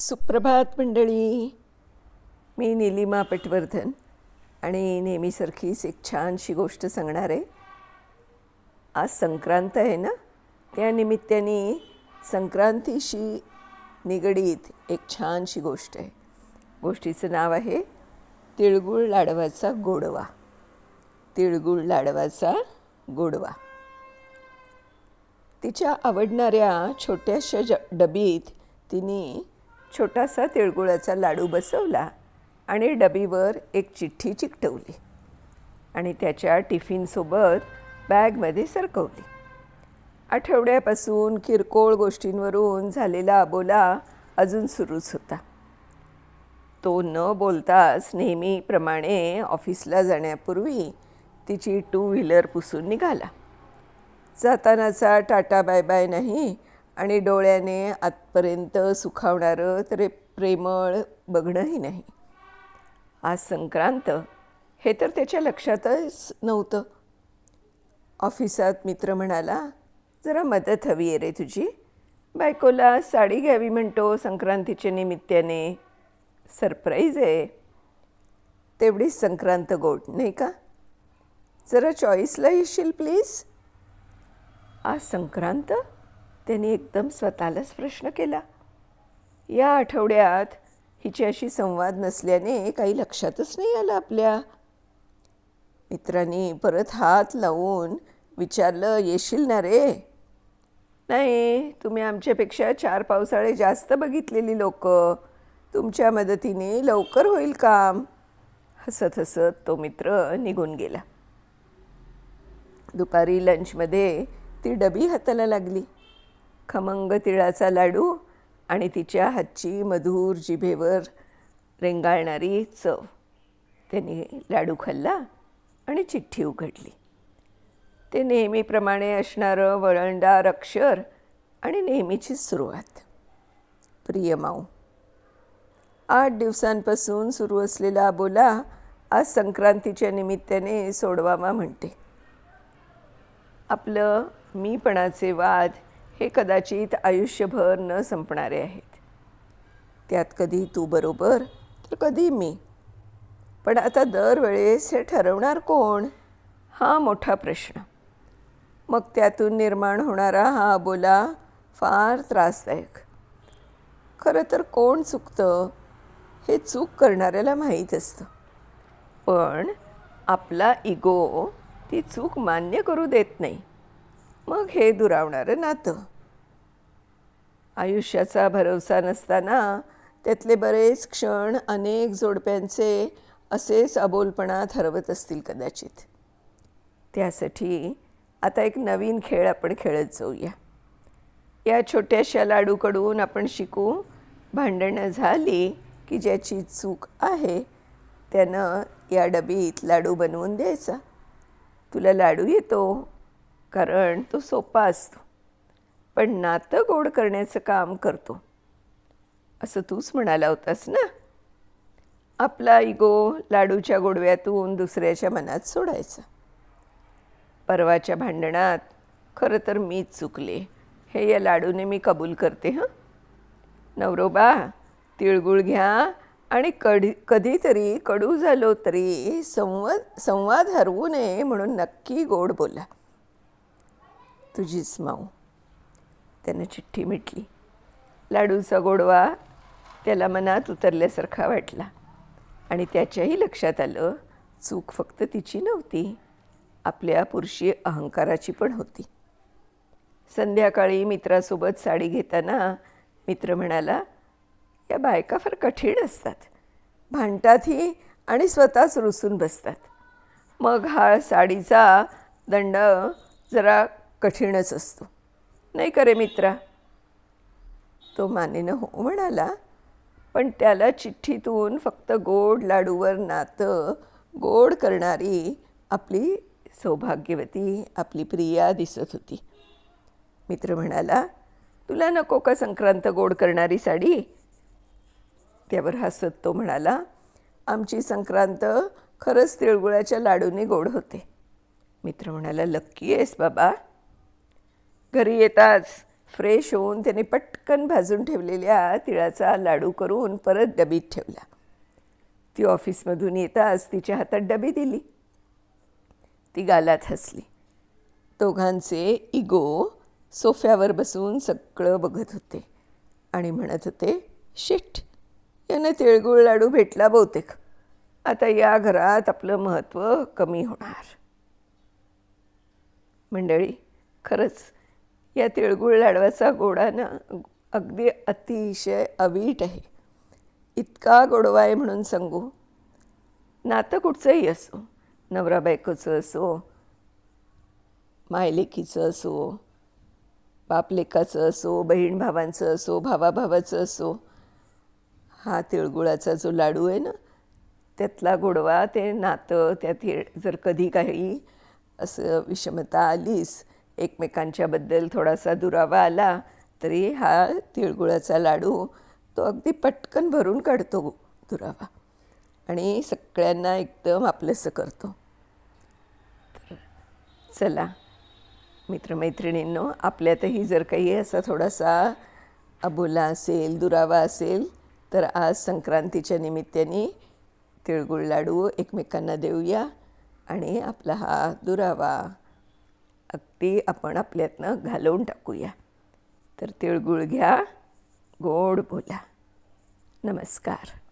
सुप्रभात मंडळी. मी निलिमा पटवर्धन आणि नेहमीसारखीच एक छानशी गोष्ट सांगणार आहे. आज संक्रांत आहे ना? त्या निमित्ताने संक्रांतीशी निगडीत एक छानशी गोष्ट आहे. गोष्टीचं नाव आहे तिळगुळ लाडवाचा गोडवा. तिळगुळ लाडवाचा गोडवा. तिच्या आवडणाऱ्या छोट्याशा ज डबीत तिने छोटासा तिळगुळाचा लाडू बसवला आणि डबीवर एक चिठ्ठी चिकटवली आणि त्याच्या टिफिनसोबत बॅगमध्ये सरकवली. आठवड्यापासून किरकोळ गोष्टींवरून झालेला अबोला अजून सुरूच होता. तो न बोलताच नेहमीप्रमाणे ऑफिसला जाण्यापूर्वी तिची टू व्हीलर पुसून निघाला. जातानाचा टाटा बाय बाय नाही आणि डोळ्याने आतपर्यंत सुखावणारं तरी प्रेमळ बघणंही नाही. आज संक्रांत हे तर त्याच्या लक्षातच नव्हतं. ऑफिसात मित्र म्हणाला जरा मदत हवी आहे रे तुझी. बायकोला साडी घ्यावी म्हणतो संक्रांतीच्या निमित्ताने. सरप्राईज आहे. तेवढीच संक्रांत गोड नाही का? जरा चॉईसला येशील प्लीज आज संक्रांत? त्यांनी एकदम स्वतःलाच प्रश्न केला. या आठवड्यात हिच्याशी संवाद नसल्याने काही लक्षातच नाही आलं आपल्या. मित्रांनी परत हात लावून विचारलं येशील ना रे? नाही तुम्ही आमच्यापेक्षा चार पावसाळे जास्त बघितलेली लोक. तुमच्या मदतीने लवकर होईल काम. हसत हसत तो मित्र निघून गेला. दुपारी लंचमध्ये ती डबी हाताला लागली. खमंग तिळाचा लाडू आणि तिच्या हातची मधुर जिभेवर रेंगाळणारी चव. त्याने लाडू खाल्ला आणि चिठ्ठी उघडली. ते नेहमीप्रमाणे असणारं वळणदार अक्षर आणि नेहमीचीच सुरुवात. प्रिय माऊ आठ दिवसांपासून सुरू असलेला बोला आज संक्रांतीच्या निमित्ताने सोडवामा म्हणते. आपलं मीपणाचे वाद हे कदाचित आयुष्यभर न संपणारे आहेत. त्यात कधी तू बरोबर तर कधी मी. पण आता दरवेळेस हे ठरवणार कोण? हा मोठा प्रश्न. मग त्यातून निर्माण होणारा हा बोला फार त्रासदायक. खरं तर कोण चुकतं हे चूक करणाऱ्याला माहीत असतं. पण आपला इगो ती चूक मान्य करू देत नाही. मग हे दुरावणारं नातं. आयुष्याचा भरवसा नसताना त्यातले बरेच क्षण अनेक जोडप्यांचे असेच अबोलपणात हरवत असतील कदाचित. त्यासाठी आता एक नवीन खेळ आपण खेळत जाऊया. या छोट्याशा लाडूकडून आपण शिकू भांडणं झाली की ज्याची चूक आहे त्यानं या डबीत लाडू बनवून द्यायचा. तुला लाडू येतो? कारण तो सोपा असतो. पण नातं गोड करण्याचं काम करतो. असं तूच म्हणाला होतास ना? आपला इगो लाडूच्या गोडव्यातून दुसऱ्याच्या मनात सोडायचा. परवाच्या भांडणात खरं तर मीच चुकले. हे या लाडूने मी कबूल करते हं? नवरोबा तिळगुळ घ्या आणि कधी कधीतरी कडू झालो तरी संवाद संवाद हरवू नये म्हणून नक्की गोड बोला. तुझीच माऊ त्यानं चिठ्ठी मिटली. लाडूचा गोडवा त्याला मनात उतरल्यासारखा वाटला. आणि त्याच्याही लक्षात आलं चूक फक्त तिची नव्हती. आपल्या पुरुषी अहंकाराची पण होती. संध्याकाळी मित्रासोबत साडी घेताना मित्र म्हणाला या बायका फार कठीण असतात. भांडतातही आणि स्वतःच रुसून बसतात. मग हा साडीचा दंड जरा कठीणच असतो. नाही करे मित्रा? तो मानेनं हो म्हणाला पण त्याला चिठ्ठीतून फक्त गोड लाडूवर नातं गोड करणारी आपली सौभाग्यवती आपली प्रिया दिसत होती. मित्र म्हणाला तुला नको का संक्रांत गोड करणारी साडी? त्यावर हसत तो म्हणाला आमची संक्रांत खरंच तिळगुळाच्या लाडूने गोड होते. मित्र म्हणाला लक्की आहेस बाबा. घरी येताच फ्रेश होऊन त्याने पटकन भाजून ठेवलेल्या तिळाचा लाडू करून परत डबीत ठेवला. ती ऑफिसमधून येताच तिच्या हातात डबी दिली. ती गालात हसली. दोघांचे इगो सोफ्यावर बसून सगळं बघत होते आणि म्हणत होते शिट यानं तिळगुळ लाडू भेटला बहुतेक. आता या घरात आपलं महत्त्व कमी होणार. मंडळी खरंच या तिळगुळ लाडवाचा गोडा ना अगदी अतिशय अवीट आहे. इतका गोडवा आहे म्हणून सांगू. नातं कुठचंही असो नवरा बायकोचं असो मायलेकीचं असो बापलेकाचं असो बहीण भावांचं असो भावाभावाचं असो हा तिळगुळाचा जो लाडू आहे ना त्यातला गोडवा ते नातं त्यात तिळ जर कधी काही असं विषमता आलीच एकमेकांच्याबद्दल थोडासा दुरावा आला तरी हा तिळगुळाचा लाडू तो अगदी पटकन भरून काढतो दुरावा. आणि सगळ्यांना एकदम आपलंसं करतो. तर चला मित्रमैत्रिणींनो आपल्यातही जर काही असा थोडासा अबोला असेल दुरावा असेल तर आज संक्रांतीच्या निमित्ताने तिळगुळ लाडू एकमेकांना देऊया आणि आपला हा दुरावा अगदी आपण आपल्यातनं घालवून टाकूया. तर तिळगुळ घ्या गोड बोला. नमस्कार.